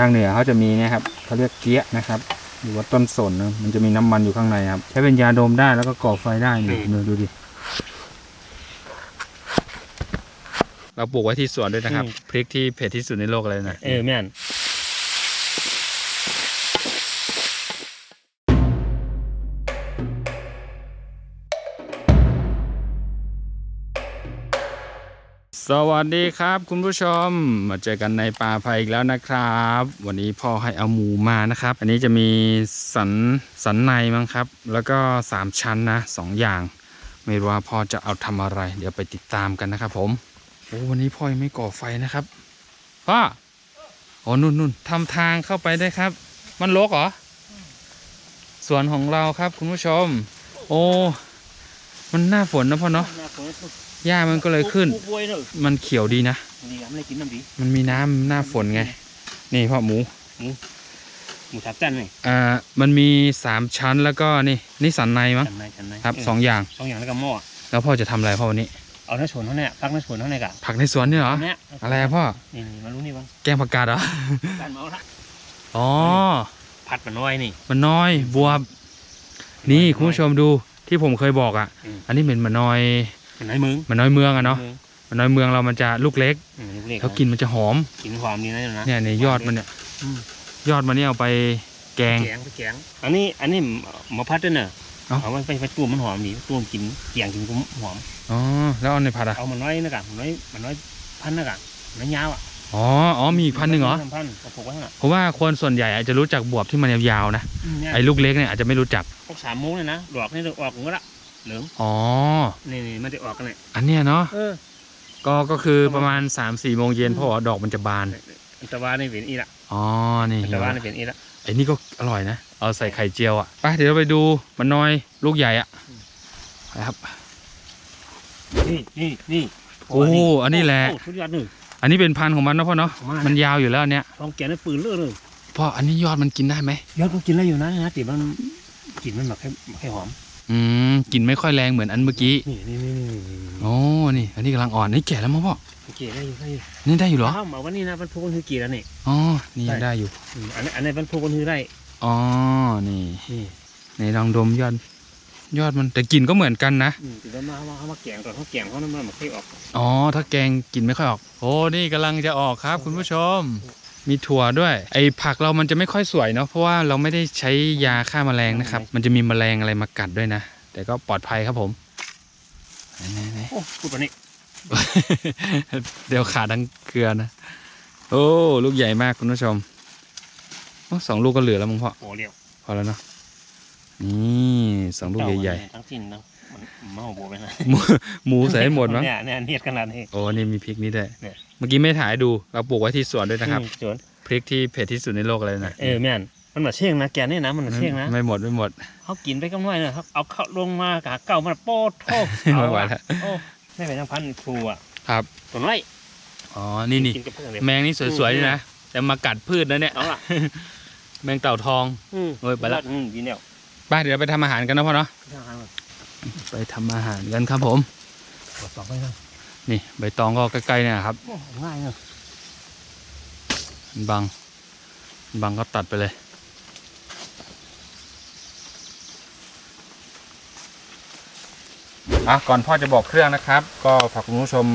ทางเหนือเขาจะมีเนะครับเขาเรียกเกี้ยนะครับหรือว่าต้นสนนะมันจะมีน้ำมันอยู่ข้างในครับ ใช้เป็นยาดมได้แล้วก็ก่อไฟได้นี่ดูดูดิเราปลูกไว้ที่สวนด้วยนะครับอืมพริกที่เผ็ดที่สุดในโลกเลยนะเออแม่น สวัสดีครับ คุณผู้ชมมาเจอกันในป่าไผ่อีกแล้วนะครับ วันนี้พ่อให้เอาหมูมานะครับ อันนี้จะมีสันสันในมั้งครับ แล้วก็สามชั้นนะสองอย่าง ไม่รู้ว่าพ่อจะเอาทำอะไร เดี๋ยวไปติดตามกันนะครับ ผมโอ้วันนี้พ่อยังไม่ก่อไฟนะครับพ่อโอ้นุ่นนุ่นทำทางเข้าไปได้ครับ มันรกเหรอสวนของเราครับ คุณผู้ชม โอ้มันหน้าฝนนะพ่อเนาะหน้าฝน หญ้ามันก็เลยขึ้น ปลูกบวยเนอะมันเขียวดีนะดีครับไม่ได้กินน้ำดีมันมีน้ำหน้าฝนไง นี่พ่อหมู หมูทับจันเลยอ่า มันมีสามชั้นแล้วก็นี่นี่สันในมั้งจันในจันในครับเสองอย่าง สองอย่างแล้วก็หม้อแล้วพ่อจะทำอะไรพ่อวันนี้ เอาหน้าสวนเขาเนี่ยพักหน้าสวนเขาเนี่ยกะผักในสวนนี่เหรอ เนี่ยอะไรอะพ่อ นี่นี่มารู้นี่บ้างแกงผักกาดเหรอ การเมาละอ๋อ ผัดมันน้อยนี่ มันน้อยบวบ นี่คุณผู้ชมดูที่ผมเคยบอกอะ อืม อันนี้เหม็นมันน้อย มันน้อยมึงมันน้อยเมืองอะเนาะมึงมันน้อยเมืองเรามันจะลูกเล็กอืมเล็กๆแล้วกลินมันจะหอมกินความดีนะนะเนี่ยในยอดมันเนี่ยอืมยอดมันเนี่ยเอาไปแกงแกงไปแกงอันนี้อันนี้หมาพัดด้วยเนอะเอ้าเอามันไปไปต้มมันหอมดีต้มกินเกียงกินก็หอมอ๋อแล้วเอาในผัดอะเอามันน้อยนะกะมันน้อยมันน้อยพันนะกะน้อยยาวอะอ๋ออ๋อมีอีกพันหนึ่งเหรอพันเอาปลูกไว้ข้างหลังเพราะว่าคนส่วนใหญ่อาจจะรู้จักบวบที่มันยาวๆนะอืมเนี่ยไอ้ลูกเล็กเนี่ยอาจจะไม่รู้จักพวกสามโมงเลยนะดอกนี่ออกก็ละ เหลืองอ๋อ นี่นี่มันจะออกกันเลยอันเนี้ยเนาะเออก็ก็คือประมาณ3ามสี่โมงเย็นเพราะว่าดอกมันจะบานอันตะวันนี่เป็นอีละอ๋อนี่อันเห็ตะนไหมวันนี่เป็นอีละไอ้นี่ก็อร่อยนะเอาใส่ไข่เจียวอะไปเดี๋ยวเราไปดูมันน้อยลูกใหญ่อะไปครับนี่นี่นี่โอ้อันนี้แหละโอ้สุดยอดหนึ่งอันนี้เป็นพันธุ์ของมันนะพ่อเนาะของมันมันยาวอยู่แล้วอันเนี้ยลองแกะในปืนเลือดเลยพ่ออันนี้ยอดมันกินได้ไหมยอดก็กินได้อยู่นะนะติมันกลิ่นมันแบบแค่แค่หอม อืมกลินไม่ค่อยแรงเหมือนอันเมื่อกี้นี่นี่นี่นี่นี่โอ้นี่ อันนี้กำลังอ่อนนี่แก่แล้วมั้งพ่อโอเคได้อยู่ได้อยู่นี่ได้อยู่เหรอข้าวมาวันนี้นะมันพูกันคือกี่แล้วนี่อ๋อนี่ยังได้ได้อยู่อืมอันนี้อันนี้มันพูกันคือได้อ๋อนี่นี่ในลองดมยอดยอดมันแต่กลิ่นก็เหมือนกันนะอืมติดแล้วมาเอามาเอามาแกงก่อนเขาแกงเขานั้นมันไม่ค่อยออกอ๋อถ้าแกงกลิ่นไม่ค่อยออกโอ้นี่กำลังจะออกครับ คุณผู้ชม มีถั่วด้วย ไอ้ผักเรามันจะไม่ค่อยสวยเนาะเพราะว่าเราไม่ได้ใช้ยาฆ่าแมลงนะครับ มันจะมีแมลงอะไรมากัดด้วยนะ แต่ก็ปลอดภัยครับผมไหนๆโอ้พูดปานนี้ๆ เดี๋ยวขาดังเกลือนะ โอ้ลูกใหญ่มากคุณผู้ชมโอ้สองลูกก็เหลือแล้วมึงพ่อโอ้เรียวพอแล้วเนาะนี่สองลูกใหญ่ทั้งสิ้นนะ มันมันเอาโบไปนะๆหมูหมูใส่ให้หมดมั้งเนี่ยเนี่ยเนียดขนาดนี้ โอ้นี่มีพริกนี่ด้วยเนี่ย เมื่อกี้ไม่ถ่ายให้ดูเราปลูกไว้ที่สวนด้วยนะครับอืมสวนพริกที่เผ็ดที่สุดในโลกเลยนะเออแม่นมันมาเชี่ยงนะแกนี่นะมันมาเชี่ยงนะไม่หมดไม่หมดเขากินไปก็น้อยเนอะเขาเอาเข้าลงมากะเก่ามันโป๊ดโทษไม่ไหวแล้วโอ้ไม่เป็นทั้งพันครูอะครับตัวน้อยอ๋อนี่นี่กินกับเพื่อนเลยแมงนี่สวยๆนี่นะแต่มากัดพืชนะเนี่ยเอาล่ะแมงเต่าทองอืมโอ้ยไปละอืมดีเนี่ยไปเดี๋ยวไปทำอาหารกันนะพ่อเนาะ ทางทางเลยไปทำอาหารกันครับผมตรวจสอบไปนะนี่ใบตองก็ใกล้ๆเนี่ยครับโอ้ง่ายเนอะมันบังมันบังก็ตัดไปเลยอะก่อนพ่อจะบอกเครื่องนะครับ ก็ฝากคุณผู้ชม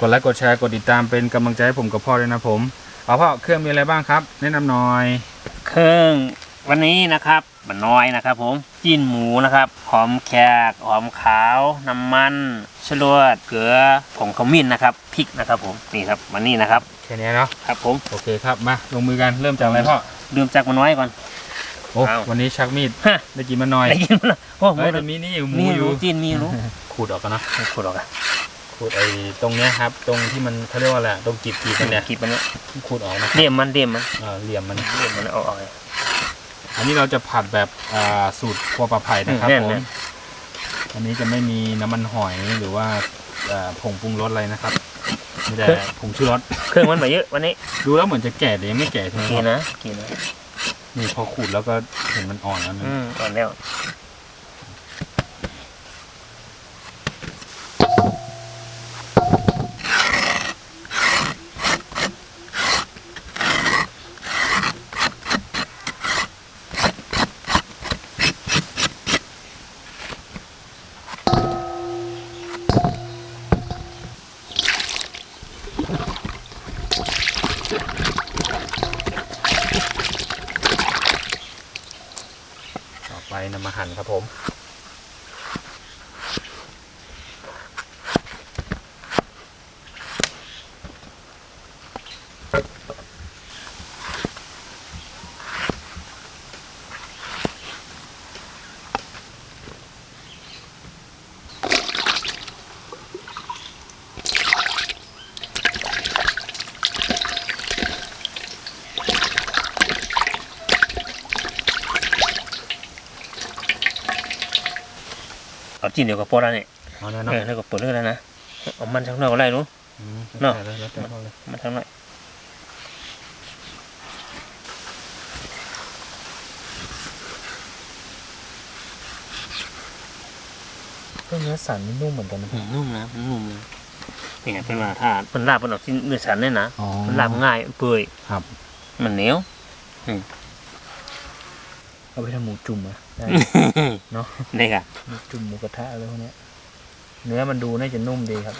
กดไลค์กดแชร์กดติดตามเป็นกำลังใจให้ผมกับพ่อด้วยนะผมเอาพ่อเครื่องมีอะไรบ้างครับ แนะนำหน่อย เครื่องวันนี้นะครับ มันน้อยนะครับ ผมจิ้นหมูนะครับหอมแขกหอมขาวน้ำมันชะลวดเกลือผงขมิ้นนะครับพริกนะครับผมนี่ครับวันนี้นะครับแค่นี้เนาะครับผมโอเคครับมาลงมือกันเริ่มจากอะไรพ่อเริ่มจากมันน้อยก่อนโอ้เอาวันนี้ชักมีดฮะได้กินมาหน่อยได้ยินมั้ยโอ้หมูเฮ้ยแต่มีนี่อยู่หมูมีอรู้ยู่จิ้นมีรู้ขูดออกกันเนาะขูดออกอะขูดไอ้ตรงเนี้ยครับ ตรงที่มันเขาเรียกว่าอะไรตรงกีบกีบมันเนี่ยกีบมันเนี่ยขูดออกนะเดี่ยมมันเดี่ยมมันเออเหลี่ยมมันเดี่ยมมันเอาออกเลย อันนี้เราจะผัดแบบอ่าสูตรครัวปลาไผ่นะครับแน่นผมแน่นอันนี้จะไม่มีน้ำมันหอยหรือว่าอ่าผงปรุงรสอะไรนะครับมีแต่ผงชูรส เครื่องมันมาเยอะวันนี้ดูแล้วเหมือนจะแก่แต่ยังไม่แก่ใช่ไหมคกินรับนะกินนะนี่พอขูดแล้วก็เห็นมันอ่อนแล้วนะอืมก่อนแล้ว นำมาหั่นครับผม เอาจีนเดียวกับโปรแล้วเนี่ยเอาแล้วเอเนาะอแล้วก็เปิดเรื่องแล้วนะเอามันทั้งนอกอะไรรู้มเนาะแล้วแล้วแต่เขาเลยมันทั้งนอกก็เนื้อสันนี่นุ่มเหมือนกันนะอืมนุ่มนะมันนุ่มเลยนี่ไงเป็นว่าถ้ามันลาบมันออกที่เนื้อสันเนี่ยนะอ๋อมันลาบง่ายเปื่อยครับ มันเหนียวเอาไปทำหมูจุ่มอะ ได้เนาะนี่ค่ะหมูจุ่มหมูกระทะอะไรพวกเนี้ยเนื้อมันดูน่าจะนุ่มดีครับ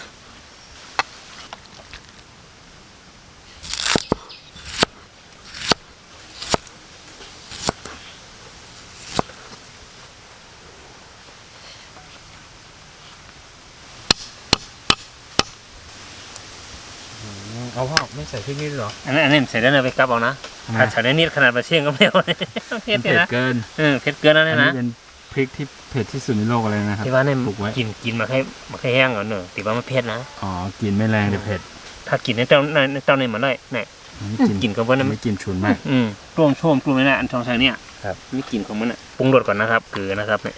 เอาพ่อไม่ใส่พริกนี่หรอ อันนั้นอันนี้ใส่ได้เลยไปกลับเอานะ ทำไมถ้าใส่ได้นิดขนาดปลาเชี่ยงก็ไม่เอาเนี่ยเผ็มัดนเลยเผ็ดนะเกินเออเผ็ดเกินแล้วอัเนี่นยนี้นะเป็นพริกที่เผ็ดที่สุดในโลกเลยนะครับที่ว่าเนี่ยปลูกไว้กินกินมาให้มาให้แห้งก่อนเนอะแต่ว่ามันเผ็ดนะอ๋อกินไม่แรงแต่เผ็ด ถ้ากินในเต้าในเต้าในมันได้เนี่ยไม่กินกินกับว่านั้นไม่กินฉุนมากอืมร่วมโชมกลุ่มนี่นะอันทองใส่เนี่ยครับไม่กินของมันอะปรุงรสก่อนนะครับเกลือนะครับเนี่ย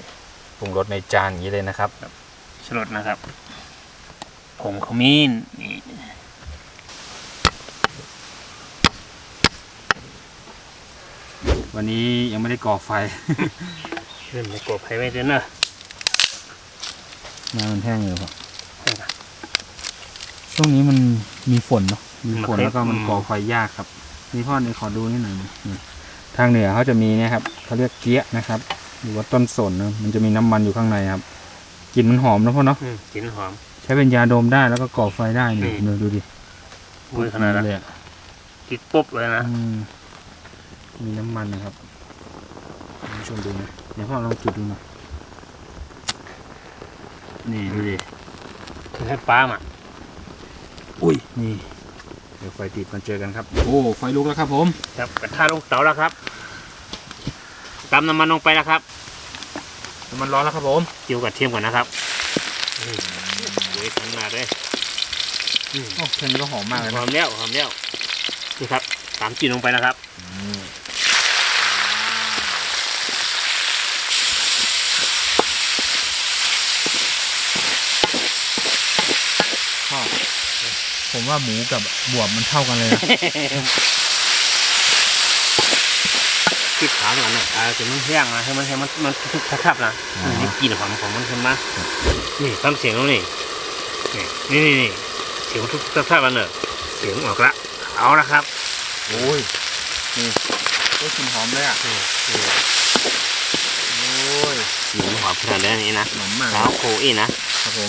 ปรุงรสในจานอย่างนี้เลยนะครับชรสนะครับผงขมิ้นนี่ วันนี้ยังไม่ได้ก่อไฟ เริ่มในกบไผ่ไว้เด้อเนอะน้ำมันแห้งอยู่ครับช่วงนี้มันมีฝนเนาะมีฝนแล้วก็มันก่อไฟยากครับ นี่พ่อเนี่ยขอดูนิดหน่อยนี่ทางเหนือเขาจะมีเนี่ยครับเขาเรียกเกี้ยนะครับ หรือว่าต้นสนนะมันจะมีน้ำมันอยู่ข้างในครับกลิ่นมันหอมนะพ่อเนาะอืมกลิ่นหอม ใช้เป็นยาดมได้แล้วก็ก่อไฟได้นี่นี่ดูดูดิอุ้ยขนาดนั้นเลยอะติดปุ๊บเลยนะอื มมีน้ำมันนะครับคุณผู้ชมดูนะเดี๋ยวพ่อลองจุดดูหน่อยนี่ดูดิคือให้ปลาอะอุ้ยนี่เดี๋ยวไฟติดมาเจอกันครับ โอ้ไฟลุกแล้วครับผมครับกระทะลงเตาแล้วครับตำน้ำมันลงไปแล้วครับน้ำมันร้อนแล้วครับผมเจียวกระเทียมก่อนนะครับอืมโอ้ยขนาดเลยโอ้แค่นี้ก็หอมมากเลยหอนะมแล้วหอมแล้วนี่ครับตามจีนลงไปนะครับ พ่อผม ว่าหมูกับบวบมันเท่ากันเลยนะคิดถามกันนะอ่าจะมันแห้งนะให้มันให้มันมันทุกทับๆนะอ๋อนี่กลิ่นหอมของมันขึ้นมานี่ฟังเสียงแล้วนี่นี่นี่นี่นี่เสียงทุกทับๆแล้วเนอะเสียงออกละเอาละครับโอ้ยนี่โอ้ยกลิ่นหอมเลยอะนี่นี่โอ้ยเสียงหอมขนาดนี้นะหอมมากเท้าโคอีนะครับผม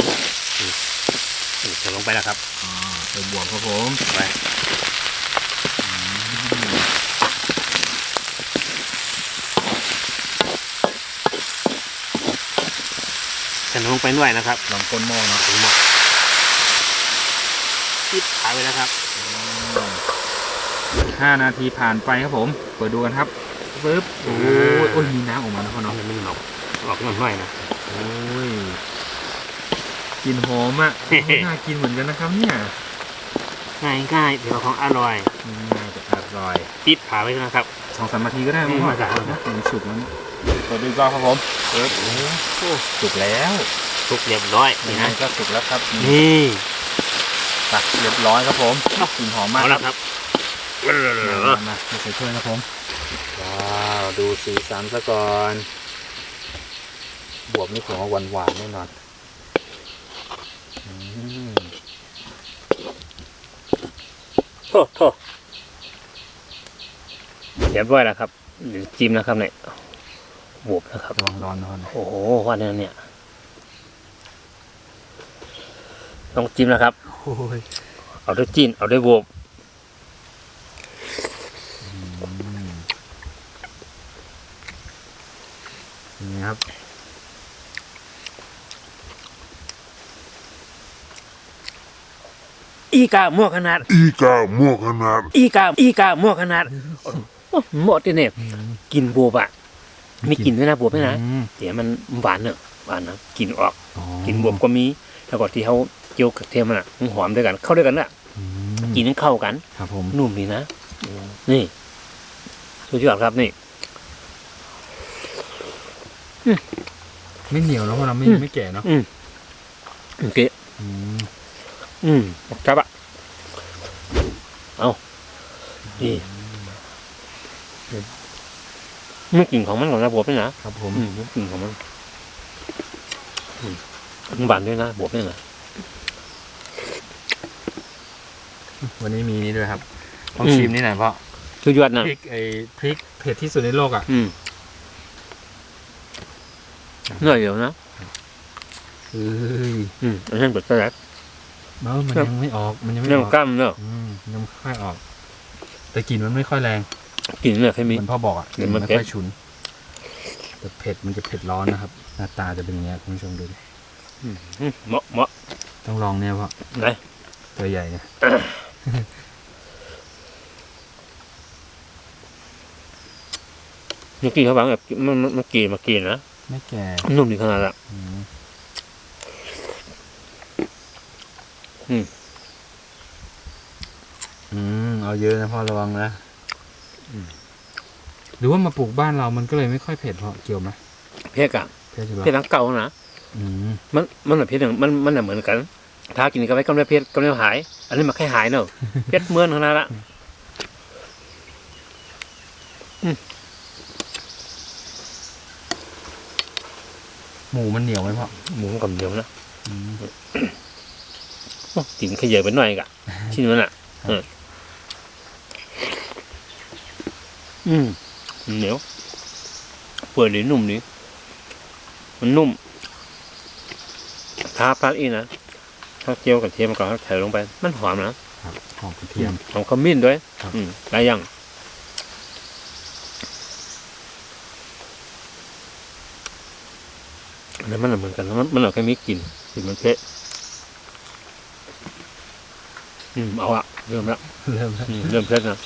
นี่ใส่ลงไปแล้วครับอ่าใส่บวบครับผมไปใส่ลงไปด้วยนะครับลองก้นหม้อเนาะถึงหมดปิดขายไปแล้วครับห้านาทีผ่านไปครับผม เปิดดูกันครับปึ๊บโอ้ยโอ้ยมีน้ำออกมาแล้วพ่อน้องเนาะมันออกออกน้ำหน่อยนะโอ้ย กลิ่นหอมอะ น่ากินเหมือนกันนะครับเนี่ย ง่ายง่ายๆเดี๋ยวของอร่อยน่าจะอร่อยปิดขาไว้นะครับสองสามนาทีก็ได้อืมั้มงพ่อได้ครับถึงสุกแล้วเนี่ยเปิดดูก่อนครับผมเปิดโอ้โหสุกแล้วทุกเรียบร้อยนี่นี่นะนะก็สุกแล้วครับนี่ตักเรียบร้อยครับผมกลิ่นหอมมากเอาละครับมามามาใส่ถ้วยครับผมว้าวดูสีสันซะก่อนบวบนี่ผมว่าหวานหวานๆแน่นอนอืม โทษโทษเรียบร้อยแล้วครับหรือจิ้มนะครับเนี่ยบวบนะครับระวังร้อนนะพ่อนะโอ้โหว่าเนี่ยเนี่ยต้องจิ้มนะครับโอ้ยเอาด้วยจิ้นเอาด้วยบวบ อีกาหมวกขนาด Ika muokanat. อีกาอีกาหมวกขนาดโอ้หมดที่เนี่ยกินบวบอะมีกลินด้วยนะบวบด้วยนะอืมเดี๋ยวมันหวานเนอะหวานนะกลินออกอ๋อกินบวบก็มีแล้วก็ที่เขาเจียวกับเทียมมันอะมันหอมด้วยกัน เข้าด้วยกันอะอืมกินนั้นเข้ากันครับผมนุ่มดีนะนี่สุดยอดครับนี่ไม่เหนียวแล้วเพราะเราไม่อืมไม่แก่เนาะโอเค อืมอืมครับอะเอานี่มันกลิ่นของมันของนะบวบด้วยนะครับผมอืมมันกลิ่นของมันอืมมันหวานด้วยนะบวบด้วยนะวันนี้มีนี่ด้วยครับต้องอืมชิมนี่หน่อยเพราะสุดยอดนะพริกไอ้พริกเผ็ดที่สุดในโลกอะอืมเหนื่อยเดี๋ยวนะเอ้ยอืมอันนั้นเปิดสลัด เออมันครับยังไม่ออกมันยังไม่เรื่องออกกล้ามเนอะอืมยังไม่ค่อยออก แต่กลิ่นมันไม่ค่อยแรงกลิ่นเนี่ยเคมีเหมือนพ่อบอกอะเดี๋ยวมันไม่เผ็ดค่อยฉุนแต่เผ็ดมันจะเผ็ดร้อนนะครับ หน้าตาจะเป็นอย่างเงี้ยคุณผู้ชมดูดิอืมเหมาะเหมาะต้องลองเนี่ยเพราะไหนตัวใหญ่เนี่ยเมื่อกี้เขาบอกแบบมันมันมันกรีนมากินนะไม่แก่นุ่มดีขนาดละอืม อืมอืมเอาเยอะนะพ่อระวังนะหรือว่ามาปลูกบ้านเรามันก็เลยไม่ค่อยเผ็ดเพราะเกี่ยวไหมเพี้ยกะเผ็ดใช่ปะเพี้ยทั้งเก่านะอืมมันมันแบบเพี้ยหนึ่งมันมันน่ะเหมือนกัน ถ้ากินกันไปก็ไม่เพี้ยก็ไม่หาย อันนี้มันแค่หายเนอะเพี้ยเมื่อนขนาดละหมูมันเหนียวไหมพ่อหมูกับเดียวนะอืมโอ้ กลินขยเยไปหน่อยกะชิ้นมันอะครับเอออืมเหนียวเปื่อยดีนุ่มดีมันนุ่มถ้าพัดอีนะถ้าเจียวกับเทียมก่อนใส่ลงไป มันหอมนะครับหอมกระเทียมหอมขมิ้นด้วยครับอืมได้ยังอันนั้นมันนะเหมือนกันนะมันมันเอาแค่มีกลิ่นกลิ่นมันเผ็ด อืมเอาอะเริ่มละเริ่มแล้วอืมเริ่มเผ็ดนะ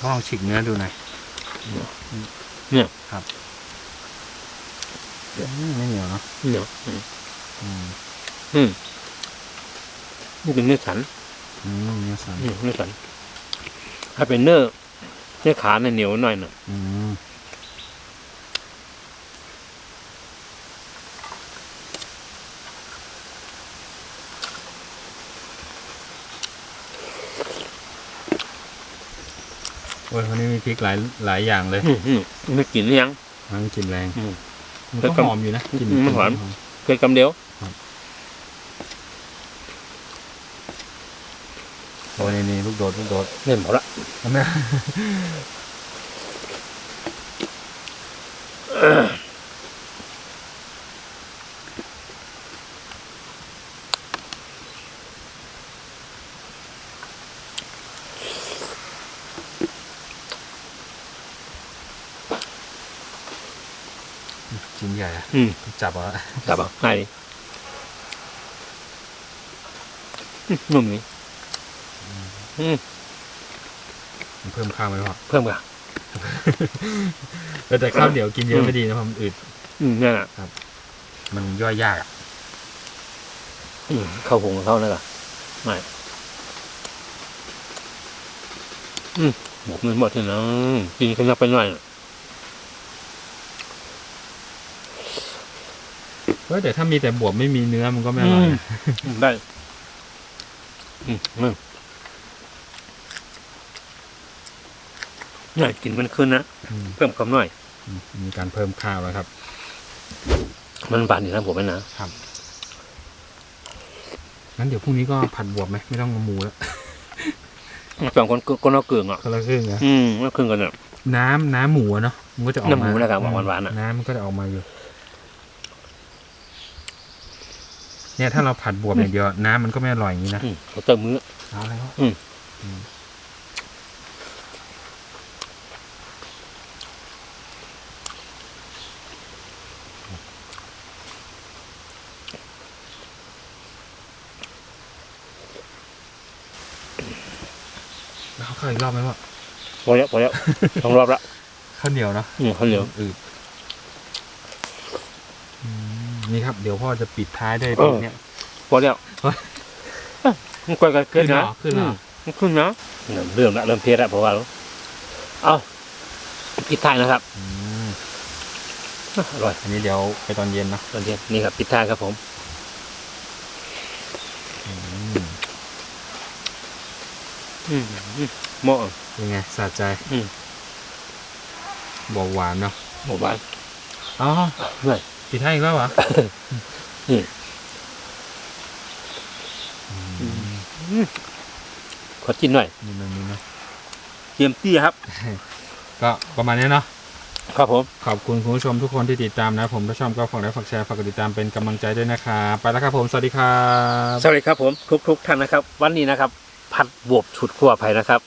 พ่อลองฉีกเนื้อดูหน่อยเนี่ยอืมไม่เหนียวเนาะเดี๋ยวอืมอืมอืมนี่เป็นเนื้อสันอืมเนื้อสันอืมเนื้อสัน ถ้าเป็นเนื้อเนื้อขาเนี่ยเหนียวหน่อยหน่อยอืม โอ้ยวันนี้มีพริกหลายหลายอย่างเลยอืมอืมไม่กลิ่นหรือยังมันกลิ่นแรงอืมมันแต่ก็ก็หอมอยู่นะกลิ่นอืมมันหอมกลิ่เผ็ดคำเดียวโอ้ยนี่นี่ลูกโดดลูกโดดเล่นหมดละเอาไหม ชิ้นใหญ่ อะอืมจับเอาละจับอะง่ายดิอืมนุ่มนี่อืมเพิ่มข้าวไหมพ่อเพิ่มกันเออแต่ข้าวเหนียวกินเยอะไม่ดีนะเพราะมันอืดอืมเนี่ยน่ะมันย่อยยากอะอืมเข้าหุงกับเข้านะกะไม่อืมหมกเงินหมดเลยนะกินขยับไปหน่อยน่ะ เฮ้ยแต่ถ้ามีแต่บวบไม่มีเนื้อมันก็ไม่อร่อยนะอืมได้อืมมึงเนี่ยกินมันขึ้นนะอืมเพิ่มความหน่อย อืมมีการเพิ่มข้าวแล้วครับ มันบานอยู่นะผมนะ งั้นเดี๋ยวพรุ่งนี้ก็ผัดบวบไหมไม่ต้องเอาหมูแล้วสองคนก็นอกเกลืองอะ คนละครึ่งนะอืมนอกครึ่งกันเนี่ยน้ำน้ำหมูอะเนาะมันก็จะออกมาน้ำหมูนะครับหวานๆอะ น้ำมันก็จะออกมาอยู่ เนี่ยถ้าเราผัดบวบอย่างเดียวน้ำมันก็ไม่อร่อยอย่างนี้นะอืมเขาเติมมือเอาอะไรวะอืม อืมแล้วเขาเข้าอีกรอบไหมวะพอแล้วพอแล้วต้องรอบละข้าวเหนียวเนาะอืมข้าวเหนียวอืด นี่ครับ เดี๋ยวพ่อจะปิดท้ายด้วยเออตรงเนี้ย พอแล้วเฮ้ย มันกล้วยกันขึ้นนะขึ้นเหรอมมันขึ้นนะเริ่มละเริ่มเพลละเพราะว่าเอาปิดท้ายนะครับอืมอร่อยอันนี้เดี๋ยวไปตอนเย็นเนาะตอนเย็นนี่ครับปิดท้ายครับผม อืมอืมอืมเหมาะ เป็นไงสะใจอืม บอกหวานเนาะหมู่บ้านอ๋อเหนื่อย ปิดท้ายอีกแล้วเหรอนี่อืมขอกินหน่อยนี่มันนี่นะเตรียมตี้ครับ ก็ประมาณนี้เนาะครับผม ขอบคุณคุณผู้ชมทุกคนที่ติดตามนะ ผมถ้าชอบก็ฝากไลค์ฝากแชร์ฝากกดติดตามเป็นกำลังใจด้วยนะครับไปแล้วครับผม สวัสดีครับ สวัสดีครับผมทุกทุกๆท่านนะครับ วันนี้นะครับ ผัดบวบฉุดขั้วไผ่นะครับ